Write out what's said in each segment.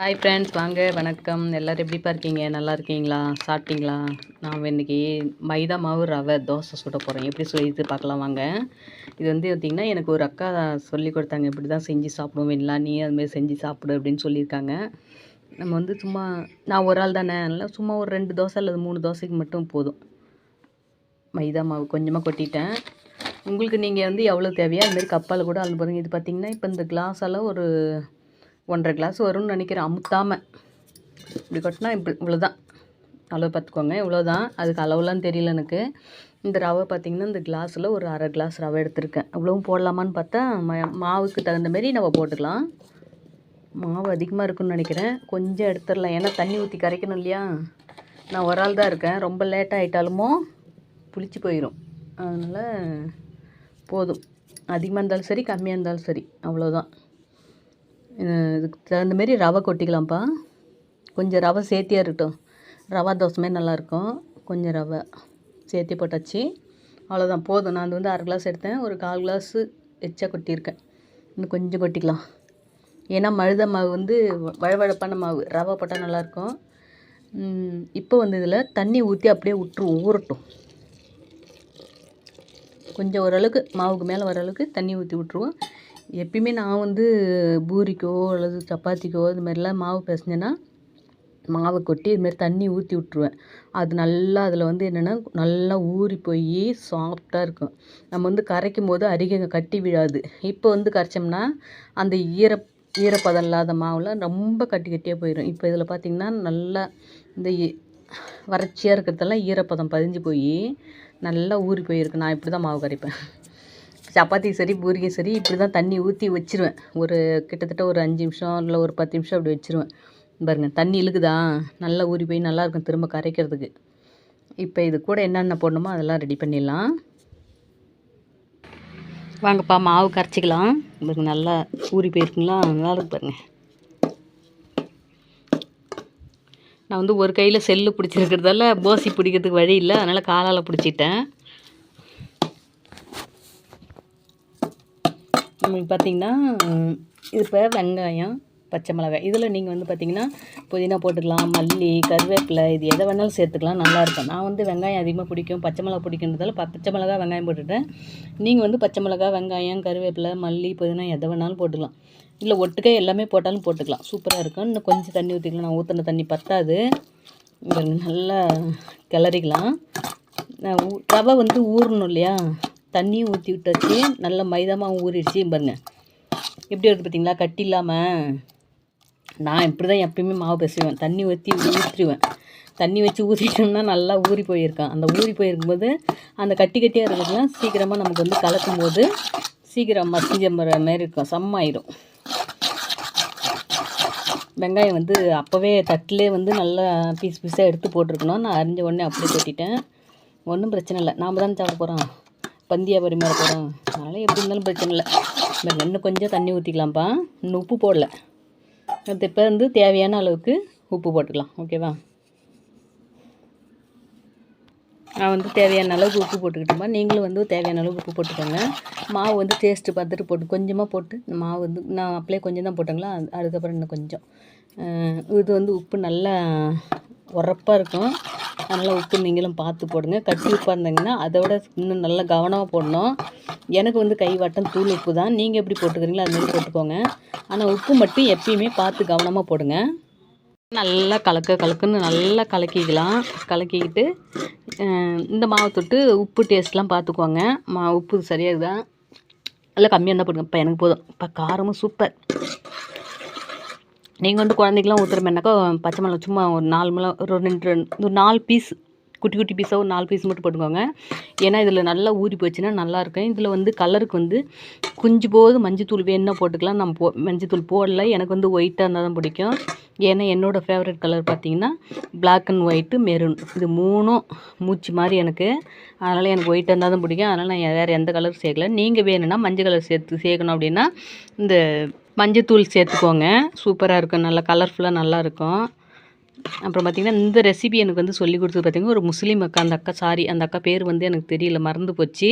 Hi friends வாங்க வணக்கம். எல்லோரும் எப்படிப்பா இருக்கீங்க? நல்லா இருக்கீங்களா? சாப்பிட்டீங்களா? நான் இன்றைக்கி மைதா மாவு ரவை தோசை சுட போகிறேன் எப்படி சொல்லிட்டு பார்க்கலாம் வாங்க. இது வந்து பார்த்திங்கன்னா எனக்கு ஒரு அக்கா சொல்லி கொடுத்தாங்க. இப்படி தான் செஞ்சு சாப்பிடுவோம் இல்லை நீ அதுமாரி செஞ்சு சாப்பிடு அப்படின்னு சொல்லியிருக்காங்க. நம்ம வந்து சும்மா நான் ஒரு ஆள் தானே அதனால் சும்மா ஒரு ரெண்டு தோசை அல்லது மூணு தோசைக்கு மட்டும் போதும். மைதா மாவு கொஞ்சமாக கொட்டிட்டேன். உங்களுக்கு நீங்கள் வந்து எவ்வளோ தேவையோ அதுமாரி கப்பால் கூட அளந்து பாருங்கள் இது பார்த்திங்கன்னா இப்போ இந்த கிளாஸால் ஒரு ஒன்றரை கிளாஸ் வரும்னு நினைக்கிறேன். அமுத்தாமல் இப்படி கொட்டினா இப்படி இவ்வளோதான் அளவு பார்த்துக்கோங்க. இவ்வளோதான் அதுக்கு அளவுலாம் தெரியல எனக்கு. இந்த ரவை பார்த்திங்கன்னா இந்த கிளாஸில் ஒரு அரை கிளாஸ் ரவை எடுத்திருக்கேன். அவ்வளோவும் போடலாமான்னு பார்த்தா மாவுக்கு தகுந்த மாரி நம்ம போட்டுக்கலாம். மாவு அதிகமாக இருக்குன்னு நினைக்கிறேன். கொஞ்சம் எடுத்துடலாம். ஏன்னா தண்ணி ஊற்றி கரைக்கணும் இல்லையா? நான் ஒரு ஆள் தான் இருக்கேன். ரொம்ப லேட்டாக ஆகிட்டாலுமோ புளிச்சு போயிடும் அதனால் போதும். அதிகமாக இருந்தாலும் சரி கம்மியாக இருந்தாலும் சரி. அவ்வளோதான் இதுக்கு தகுந்த மாரி ரவை கொட்டிக்கலாம்ப்பா. கொஞ்சம் ரவை சேர்த்தியாக இருக்கட்டும். ரவா தோசை மாதிரி நல்லாயிருக்கும் கொஞ்சம் ரவை சேர்த்தி போட்டாச்சு. அவ்வளோதான் போதும். நான் வந்து அரை கிளாஸ் எடுத்தேன். ஒரு கால் கிளாஸு எச்சா கொட்டியிருக்கேன். இன்னும் கொஞ்சம் கொட்டிக்கலாம். ஏன்னா மழுத மாவு வந்து வழவழப்பான மாவு. ரவை போட்டால் நல்லாயிருக்கும் இப்போ வந்து இதில் தண்ணி ஊற்றி அப்படியே விட்டுருவோம் ஊறட்டும். கொஞ்சம் ஓரளவுக்கு மாவுக்கு மேலே வர அளவுக்கு தண்ணி ஊற்றி விட்ருவோம் எப்பயுமே நான் வந்து பூரிக்கோ அல்லது சப்பாத்திக்கோ இது மாதிரிலாம் மாவு பிசைஞ்சேன்னா மாவை கொட்டி இதுமாரி தண்ணி ஊற்றி விட்ருவேன் அது நல்லா அதில் வந்து என்னென்னா நல்லா ஊறி போய் சாஃப்டாக இருக்கும். நம்ம வந்து கரைக்கும் போது அரிகங்க கட்டி விழாது. இப்போ வந்து கரைச்சோம்னா அந்த ஈர ஈரப்பதம் இல்லாத மாவில் ரொம்ப கட்டி கட்டியாக போயிடும் இப்போ இதில் பார்த்திங்கன்னா நல்லா இந்த வறட்சியாக இருக்கிறதெல்லாம் ஈரப்பதம் பதிஞ்சு போய் நல்லா ஊறி போயிருக்கு. நான் இப்படி தான் மாவு கரைப்பேன். சப்பாத்தி சரி பூரிக்கும் சரி இப்படி தான் தண்ணி ஊற்றி வச்சுருவேன். ஒரு கிட்டத்தட்ட ஒரு அஞ்சு நிமிஷம் இல்லை ஒரு பத்து நிமிஷம் அப்படி வச்சுருவேன். பாருங்கள் தண்ணி இழுக்குதா? நல்லா ஊறி போய் நல்லாயிருக்கும் திரும்ப கரைக்கிறதுக்கு. இப்போ இது கூட என்னென்ன போடணுமோ அதெல்லாம் ரெடி பண்ணிடலாம். வாங்கப்பா மாவு கரைச்சிக்கலாம். பாருங்க நல்லா ஊறி போயிருக்குங்களா? நல்லா இருக்கு பாருங்கள் நான் வந்து ஒரு கையில் செல்லு பிடிச்சிருக்கிறதால போசி பிடிக்கிறதுக்கு வழி இல்லை. அதனால் காலால் பிடிச்சிட்டேன். நம்மளுக்கு பார்த்திங்கன்னா இது இப்போ வெங்காயம் பச்சை மிளகாய். இதில் நீங்கள் வந்து பார்த்திங்கன்னா புதினா போட்டுக்கலாம் மல்லி கருவேப்பிலை இது எதை வேணாலும் சேர்த்துக்கலாம் நல்லாயிருக்கும் நான் வந்து வெங்காயம் அதிகமாக பிடிக்கும் பச்சை மிளகா பிடிக்கின்றதால பச்சை மிளகா வெங்காயம் போட்டுட்டேன். நீங்கள் வந்து பச்சை மிளகா வெங்காயம் கருவேப்பிலை மல்லி புதினா எதை வேணாலும் போட்டுக்கலாம். இல்லை ஒட்டுக்கே எல்லாமே போட்டாலும் போட்டுக்கலாம். சூப்பராக இருக்கும். இன்னும் கொஞ்சம் தண்ணி ஊற்றிக்கலாம் நான் ஊற்றின தண்ணி பத்தாது. நல்லா கிளறிக்கலாம். ரவை வந்து ஊறணும் இல்லையா? தண்ணியும் ஊற்றி விட்டாச்சு. நல்லா மைதாமாக ஊறிடுச்சு. பாருங்க. எப்படி வருது பார்த்தீங்களா கட்டி இல்லாமல் நான் இப்படி தான் எப்பயுமே மாவு பேசுவேன். தண்ணி ஊற்றி ஊற்றிடுவேன் தண்ணி வச்சு ஊற்றிட்டோம்னா நல்லா ஊறி போயிருக்கான் அந்த ஊறி போயிருக்கும்போது அந்த கட்டி கட்டியாக இருக்கிறதுலாம் சீக்கிரமாக நமக்கு வந்து கலக்கும் போது சீக்கிரம் மசிஞ்ச மாதிரி இருக்கும். செம்மாயிடும் வெங்காயம் வந்து அப்போவே தட்டிலே வந்து நல்லா பீஸ் பீஸாக எடுத்து போட்டிருக்கணும். நான் அரிஞ்ச உடனே அப்படியே கொட்டிட்டேன். ஒன்றும் பிரச்சனை இல்லை. நாம் தான் சாப்பிட போகிறோம் பந்தியாக பரிமாற போகிறோம் அதனால் எப்படி இருந்தாலும் பிரச்சனை இல்லை. இன்னும் கொஞ்சம் தண்ணி ஊற்றிக்கலாம்ப்பா இன்னும் உப்பு போடல. இப்போ வந்து தேவையான அளவுக்கு உப்பு போட்டுக்கலாம். ஓகேவா நான் வந்து தேவையான அளவுக்கு உப்பு போட்டுக்கிட்டோம்ப்பா நீங்களும் வந்து தேவையான அளவுக்கு உப்பு போட்டுக்கோங்க. மாவு வந்து டேஸ்ட்டு பார்த்துட்டு போட்டு கொஞ்சமாக போட்டு மாவு வந்து நான் அப்படியே கொஞ்சம் தான் போட்டேங்களா? அதுக்கப்புறம் இன்னும் கொஞ்சம். இது வந்து உப்பு நல்லா உரப்பாக இருக்கும். அதனால் உப்பு நீங்களும் பார்த்து போடுங்க. கட்டி உப்பாக இருந்தீங்கன்னா அதை விட இன்னும் நல்லா கவனமாக போடணும். எனக்கு வந்து கை வட்டம் தூள் உப்பு தான். நீங்கள் எப்படி போட்டுக்கிறீங்களோ அதுமாரி போட்டுக்கோங்க. ஆனால் உப்பு மட்டும் எப்பயுமே பார்த்து கவனமாக போடுங்க. நல்லா கலக்க கலக்குன்னு நல்லா கலக்கிக்கலாம். கலக்கிக்கிட்டு இந்த மாவை தொட்டு உப்பு டேஸ்ட்லாம் பார்த்துக்கோங்க. மா உப்பு சரியாக தான் நல்லா கம்மியாக இருந்தால் போடுங்க. இப்போ எனக்கு போதும். இப்போ காரமும் சூப்பர் நீங்கள் வந்து குழந்தைக்கெலாம் ஊற்றுறமேனாக்கா பச்சை மிளகா சும்மா ஒரு நாலு மிளகா ஒரு ரெண்டு ஒரு நாலு பீஸ் குட்டி குட்டி பீஸாக ஒரு நாலு பீஸ் மட்டும் போட்டுக்கோங்க. ஏன்னா இதில் நல்லா ஊறி போச்சுன்னா நல்லாயிருக்கும் இதில் வந்து கலருக்கு வந்து குஞ்சு போது மஞ்சத்தூள் வேணுன்னா போட்டுக்கலாம். நம்ம போ மஞ்சத்தூள் போடல. எனக்கு வந்து ஒயிட்டாக இருந்தால் தான் பிடிக்கும். ஏன்னா என்னோடய ஃபேவரட் கலர் பார்த்திங்கன்னா பிளாக் அண்ட் ஒயிட்டு மெரூன் இது மூணும் மூச்சு மாதிரி எனக்கு. அதனால் எனக்கு ஒயிட்டாக இருந்தால் தான் பிடிக்கும். அதனால் நான் வேறு எந்த கலர் சேர்க்கல. நீங்கள் வேணும்னா மஞ்சள் கலர் சேர்த்து சேர்க்கணும் அப்படின்னா இந்த மஞ்சத்தூள் சேர்த்துக்கோங்க. சூப்பராக இருக்கும். நல்லா கலர்ஃபுல்லாக நல்லாயிருக்கும் அப்புறம் பார்த்திங்கன்னா இந்த ரெசிபி எனக்கு வந்து சொல்லி கொடுத்தது பார்த்திங்கன்னா ஒரு முஸ்லீம் அக்கா அந்த அக்கா சாரி அந்த அக்கா பேர் வந்து எனக்கு தெரியல மறந்து போச்சு.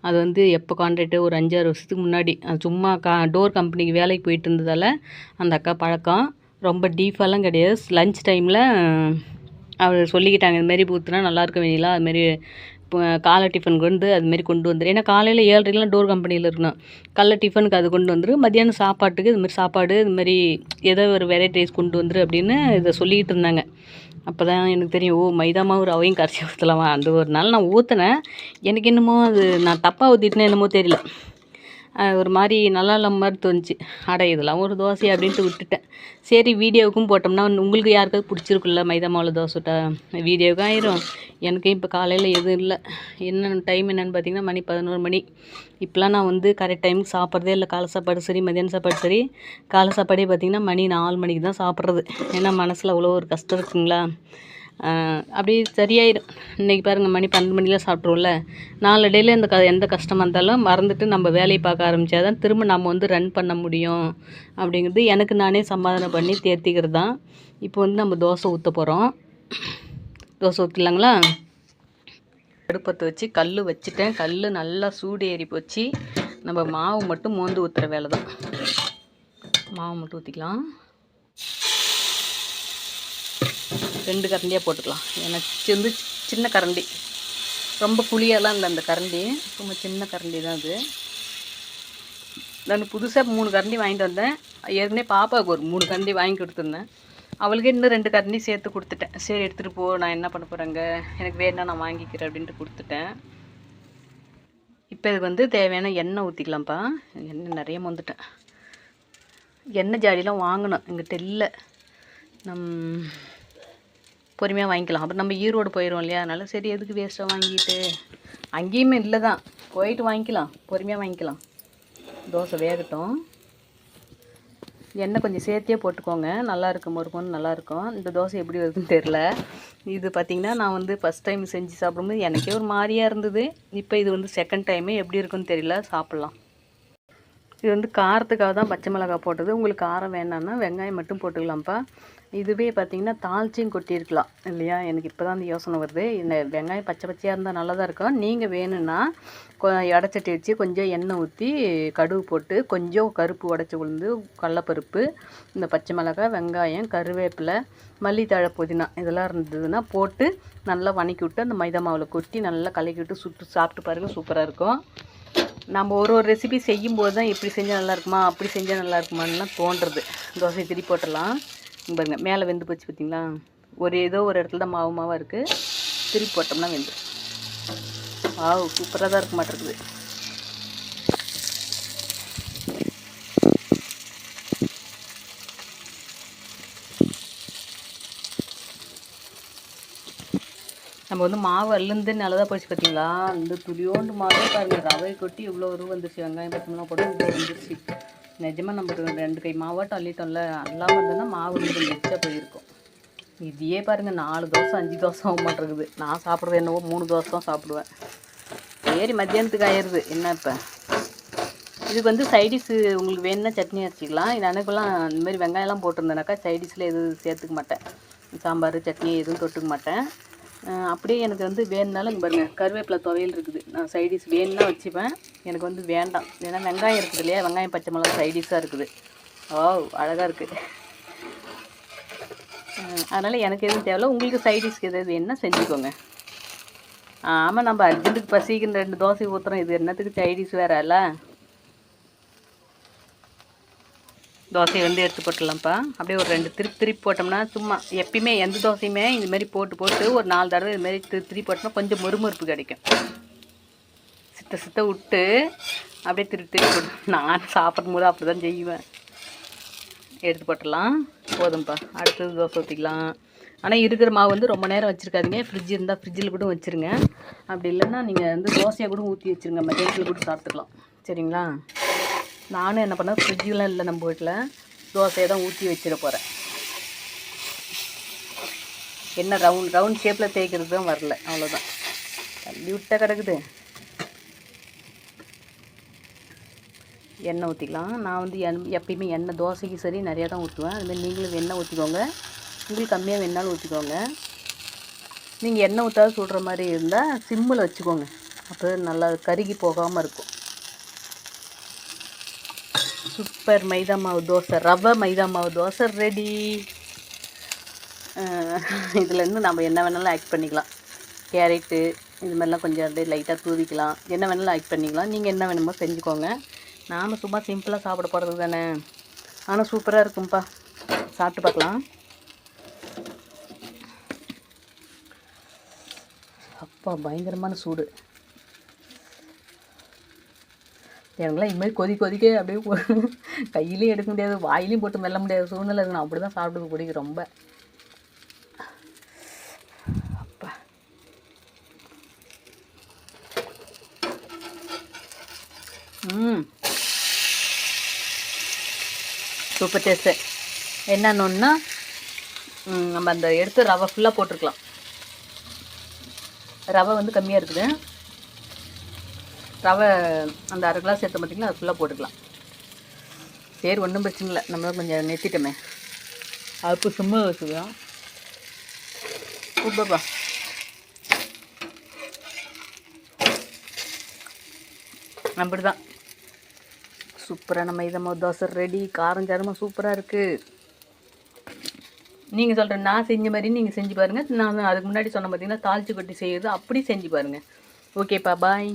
அது வந்து எப்போ கான்ட்ராக்டு ஒரு அஞ்சாறு வருஷத்துக்கு முன்னாடி. சும்மா கா டோர் கம்பெனிக்கு வேலைக்கு போயிட்டு இருந்ததால் அந்த அக்கா பழக்கம். ரொம்ப டீஃபாலாம் கிடையாது. லஞ்ச் டைமில் அவர் சொல்லிக்கிட்டாங்க இதுமாரி ஊற்றுனா நல்லாயிருக்க வெண்ணிலா அதுமாரி காலை டிஃபனுக்கு வந்து அதுமாரி கொண்டு வந்துரு. ஏன்னா காலையில் ஏழரைக்கெலாம் டோர் கம்பெனியில் இருக்கணும். காலைல டிஃபனுக்கு அது கொண்டு வந்துடும் மதியானம் சாப்பாட்டுக்கு இதுமாரி சாப்பாடு இதுமாரி ஏதோ ஒரு வெரைட்டி ரைஸ் கொண்டு வந்துரு அப்படின்னு இதை சொல்லிக்கிட்டு இருந்தாங்க. அப்போ தான் எனக்கு தெரியும் ஓ மைதா மாவு ரவையும் கரைச்சி ஊற்றலாமா அந்த ஒரு நாள் நான் ஊற்றினேன் எனக்கு என்னமோ அது நான் தப்பாக ஊற்றிட்டேன்னு என்னமோ தெரியல. ஒரு மாதிரி நல்லா இல்லாம மாதிரி தோணுச்சு. அட இதெல்லாம் ஒரு தோசை அப்படின்ட்டு விட்டுட்டேன். சரி வீடியோவுக்கும் போட்டோம்னா உங்களுக்கு யாருக்காவது பிடிச்சிருக்குல்ல மைதா மாவில் தோசை விட்டா வீடியோவுக்கும் ஆயிரும். எனக்கும் இப்போ காலையில் எதுவும் இல்லை. என்ன டைம் என்னென்னு பார்த்தீங்கன்னா மணி பதினோரு மணி. இப்போலாம் நான் வந்து கரெக்ட் டைமுக்கு சாப்பிட்றதே இல்லை. காலை சாப்பாடு சரி மதியான சாப்பாடு சரி. காலை சாப்பாடே பார்த்தீங்கன்னா மணி நாலு மணிக்கு தான் சாப்பிட்றது. ஏன்னா மனசில் அவ்வளோ ஒரு கஷ்டம் இருக்குங்களா? அப்படியே சரியாயிடும் இன்றைக்கி பாருங்கள் மணி பன்னெண்டு மணிலாம் சாப்பிட்ருவோம்ல நாளடையில் இந்த க எந்த கஷ்டமாக இருந்தாலும் மறந்துட்டு நம்ம வேலையை பார்க்க ஆரம்பித்தா தான் திரும்ப நம்ம வந்து ரன் பண்ண முடியும். அப்படிங்கிறது எனக்கு நானே சமாதானம் பண்ணி தேர்த்திக்கிறது தான். இப்போ வந்து நம்ம தோசை ஊற்ற போகிறோம் தோசை ஊற்றலாங்களா அடுப்பத்தை வச்சு கல் வச்சுட்டேன். கல் நல்லா சூடு ஏறி போச்சு. நம்ம மாவு மட்டும் மோந்து ஊற்றுற வேலை தான் மாவு மட்டும் ஊற்றிக்கலாம் ரெண்டு கரண்டியாக போட்டுக்கலாம். எனக்கு வந்து சின்ன கரண்டி. ரொம்ப புளியெல்லாம் இல்லை அந்த கரண்டி. ரொம்ப சின்ன கரண்டி தான் அது. நான் புதுசாக மூணு கரண்டி வாங்கிட்டு வந்தேன். ஏற்கனவே பாப்பாவுக்கு ஒரு மூணு கரண்டி வாங்கி கொடுத்துருந்தேன். அவளுக்கு இன்னும் ரெண்டு கரண்டி சேர்த்து கொடுத்துட்டேன். சரி எடுத்துகிட்டு போ நான் என்ன பண்ண போகிறேங்க எனக்கு வேணா நான் வாங்கிக்கிறேன் அப்படின்ட்டு கொடுத்துட்டேன். இப்போ இதுக்கு வந்து தேவையான எண்ணெய் ஊற்றிக்கலாம்ப்பா எண்ணெய் நிறைய வந்துட்டேன் எண்ணெய் ஜாடிலாம் வாங்கணும். எங்கிட்ட இல்லை நம் பொறுமையாக வாங்கிக்கலாம். அப்புறம் நம்ம ஈரோடு போயிடுவோம் இல்லையா? அதனால் சரி எதுக்கு வேஸ்ட்டாக வாங்கிட்டு? அங்கேயுமே இல்லை தான். போயிட்டு வாங்கிக்கலாம். பொறுமையாக வாங்கிக்கலாம். தோசை வேகட்டும். எண்ணெய் கொஞ்சம் சேர்த்தே போட்டுக்கோங்க. நல்லாயிருக்கும் முறுக்குன்னு இந்த தோசை எப்படி வருதுன்னு தெரில இது பார்த்திங்கன்னா நான் வந்து ஃபஸ்ட் டைம் செஞ்சு சாப்பிடும்போது எனக்கே ஒரு மாதிரியாக இருந்தது. இப்போ இது வந்து செகண்ட் டைமு எப்படி இருக்குன்னு தெரியல. சாப்பிட்லாம். இது வந்து காரத்துக்காக தான் பச்சை மிளகாய் போட்டது. உங்களுக்கு காரம் வேணான்னா வெங்காயம் மட்டும் போட்டுக்கலாம்ப்பா. இதுவே பார்த்திங்கன்னா தாழ்ச்சியும் கொட்டியிருக்கலாம் இல்லையா? எனக்கு இப்போ தான் அந்த யோசனை வருது. இந்த வெங்காயம் பச்சை பச்சையாக இருந்தால் நல்லா தான் இருக்கும். நீங்கள் வேணும்னா கொ வச்சு கொஞ்சம் எண்ணெய் ஊற்றி கடுகு போட்டு கொஞ்சம் கருப்பு உடச்சி உளுந்து கடலப்பருப்பு இந்த பச்சை மிளகாய் வெங்காயம் கருவேப்பிலை மல்லித்தழை புதினா இதெல்லாம் இருந்ததுன்னா போட்டு நல்லா வணக்கி விட்டு அந்த மைதா மாவில் கொட்டி நல்லா கலக்கி விட்டு சுட்டு சாப்பிட்டு பாருங்கள் சூப்பராக இருக்கும். நம்ம ஒரு ஒரு ரெசிபி செய்யும்போது தான் இப்படி செஞ்சால் நல்லா இருக்குமா அப்படி செஞ்சால் நல்லா இருக்குமான்னுலாம் தோன்றுறது. தோசை திரி போட்டுடலாம். பாருங்கள் மேலே வெந்து போச்சு பார்த்தீங்களா ஒரு ஏதோ ஒரு இடத்துல தான் மாவு மாவாக இருக்குது திருப்பி போட்டோம்னா வெந்து. மாவு சூப்பராக தான் இருக்க மாட்டேங்குது. நம்ம வந்து மாவு அள்ளுந்து நல்லதாக போச்சு பார்த்தீங்களா இந்த துளியோண்டு மாவே பாருங்கள் ரவை கொட்டி இவ்வளோ உருவம் வந்துருச்சு. வெங்காயம் பச்சைமெல்லாம் போட்டு இவ்வளோ வந்துருச்சு. நிஜமாக நம்ம ரெண்டு கை மாவாட்டம் அள்ளிட்டோம்ல நல்லா இருந்ததுன்னா மாவு கொஞ்சம் எச்சா போயிருக்கும். இதையே பாருங்கள் நாலு தோசை அஞ்சு தோசை ஆக மாட்டேங்குது. நான் சாப்பிட்றது என்னவோ மூணு தோசை தான் சாப்பிடுவேன். சரி மத்தியானத்துக்கு ஆயிடுது என்ன இப்போ? இதுக்கு வந்து சைடிஷ் உங்களுக்கு வேணும்னா சட்னி அரைச்சிக்கலாம். இது இந்தமாதிரி வெங்காயம்லாம் போட்டிருந்தேனாக்கா சைடிஷில் எதுவும் சேர்த்துக்க மாட்டேன். சாம்பார் சட்னி எதுவும் தொட்டுக்க மாட்டேன். அப்படியே எனக்கு வந்து வேணுனாலும் இங்கே பாருங்கள் கருவேப்பிலை துவையல் இருக்குது. நான் சைடிஷ் வேணும்னா வச்சுப்பேன். எனக்கு வந்து வேண்டாம். ஏன்னா வெங்காயம் இருக்குது இல்லையா? வெங்காயம் பச்சை மிளகா சைடிஷாக இருக்குது. ஓ அழகாக இருக்குது அதனால் எனக்கு எதுவும் தேவையில்ல. உங்களுக்கு சைடிஷ் எதாவது வேணும்னா செஞ்சுக்கோங்க. ஆமாம் நம்ம அர்ஜென்ட்டுக்கு பசிக்குன்னு ரெண்டு தோசை ஊற்றுறோம் இது என்னத்துக்கு சைடிஷ் வேறு இல்ல தோசையை வந்து எடுத்து போட்டுடலாம்ப்பா. அப்படியே ஒரு ரெண்டு திருப்பி திருப்பி போட்டோம்னா சும்மா எப்பயுமே எந்த தோசையுமே இதுமாரி போட்டு போட்டு ஒரு நாலு தடவை இது மாதிரி திரு திருப்பி போட்டோம்னா கொஞ்சம் மொறுமொறுப்பு கிடைக்கும். சித்த சித்த விட்டு அப்படியே திருப்பி திருப்பி போட்டு நான் சாப்பிடும் போது அப்படி தான் செய்வேன். எடுத்து போட்டுடலாம். போதும்ப்பா. அடுத்தது தோசை ஊற்றிக்கலாம் ஆனால் இருக்கிற மாவு வந்து ரொம்ப நேரம் வச்சுருக்காதீங்க. ஃப்ரிட்ஜ் இருந்தால் ஃப்ரிட்ஜில் கூட வச்சுருங்க. அப்படி இல்லைன்னா நீங்கள் வந்து தோசையாக கூட ஊற்றி வச்சுருங்க. மத்தியானத்தில் கூட சாப்பிட்டுக்கலாம். சரிங்களா? நானும் என்ன பண்ணேன் ஃப்ரிட்ஜெலாம் இல்லை நம்ம வீட்டில் தோசையை தான் ஊற்றி வச்சிட போகிறேன் என்ன ரவுண்ட் ரவுண்ட் ஷேப்பில் தேய்க்கிறது தான் வரல. அவ்வளோதான் தள்ளி விட்டா கிடக்குது. எண்ணெய் ஊற்றிக்கலாம் நான் வந்து எண் எப்பயுமே எண்ணெய் தோசைக்கு சரி நிறையா தான் ஊற்றுவேன் அதுமாதிரி நீங்களும் எண்ணெய் ஊற்றிக்கோங்க உங்களுக்கு கம்மியாக வேணாலும் ஊற்றிக்கோங்க நீங்கள் எண்ணெய் ஊற்றாத சுடுற மாதிரி இருந்தால் சிம்மில் வச்சுக்கோங்க. அப்போ நல்லா கருகி போகாமல் இருக்கும். சூப்பர் மைதா மாவு தோசை ரவை மைதா மாவு தோசை ரெடி இதுலேருந்து நம்ம என்ன வேணாலும் ஆட் பண்ணிக்கலாம். கேரட்டு இது மாதிரிலாம் கொஞ்சம் அப்படியே லைட்டாக தூவிக்கலாம். என்ன வேணாலும் ஆட் பண்ணிக்கலாம். நீங்கள் என்ன வேணுமோ செஞ்சுக்கோங்க. நாம் சும்மா சிம்பிளாக சாப்பிட போகிறது தானே. ஆனால் சூப்பராக இருக்கும்ப்பா சாப்பிட்டு பார்க்கலாம். அப்பா பயங்கரமான சூடு. எனக்குலாம் இது கொதி கொதிக்க அப்படியே கையிலையும் எடுக்க முடியாது வாயிலையும் போட்டு மெல்ல முடியாத சூழ்நிலை இருக்கு. நான் அப்படி தான் சாப்பிட்டு பிடிக்கும் ரொம்ப. அப்பா. ம். சூப்பர் டேஸ்ட்டு என்னன்னா நம்ம அந்த எடுத்து ரவை ஃபுல்லாக போட்டிருக்கலாம். ரவை வந்து கம்மியாக இருக்குது. ரவை அந்த அரை கிளாஸ் எடுத்த பார்த்தீங்களா அது ஃபுல்லாக போட்டுக்கலாம். சரி ஒன்றும் பிரச்சனை இல்லை. நம்மளும் கொஞ்சம் நிறுத்திட்டோமே. அடுப்பு சும்மா வச்சுக்கலாம் சூப்பர்ப்பா அப்படி தான் சூப்பரான மைதா மாவு தோசை ரெடி காரம் சாரமாக சூப்பராக இருக்குது நீங்கள் சொல்கிற நான் செஞ்ச மாதிரி நீங்கள் செஞ்சு பாருங்கள் நான் அதுக்கு முன்னாடி சொன்ன பார்த்தீங்கன்னா தாளிச்சு கொட்டி செய்யுது அப்படி செஞ்சு பாருங்கள் ஓகேப்பா பாய்